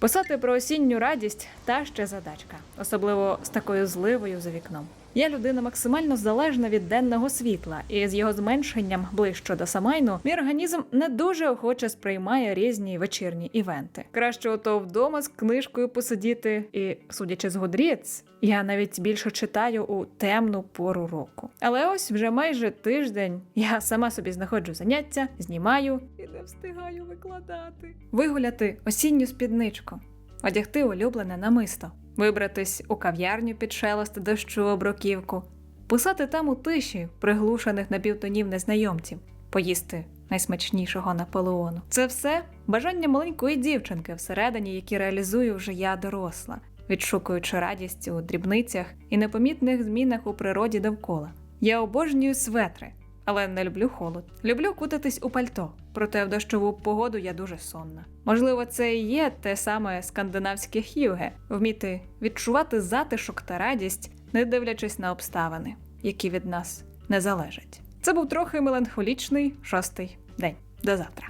Писати про осінню радість та ще задачка, особливо з такою зливою за вікном. Я людина максимально залежна від денного світла, і з його зменшенням ближче до Самайну мій організм не дуже охоче сприймає різні вечірні івенти. Краще ото вдома з книжкою посидіти, і, судячи з Goodreads, я навіть більше читаю у темну пору року. Але ось вже майже тиждень я сама собі знаходжу заняття, знімаю і не встигаю викладати. Вигуляти осінню спідничку, одягти улюблене намисто, вибратись у кав'ярню під шелест дощу оброківку, писати там у тиші приглушених напівтонів незнайомців, поїсти найсмачнішого Наполеону. Це все бажання маленької дівчинки всередині, які реалізую вже я доросла, відшукуючи радість у дрібницях і непомітних змінах у природі довкола. Я обожнюю светри, але не люблю холод. Люблю кутатись у пальто, проте в дощову погоду я дуже сонна. Можливо, це і є те саме скандинавське хюге вміти відчувати затишок та радість, не дивлячись на обставини, які від нас не залежать. Це був трохи меланхолічний шостий день. До завтра.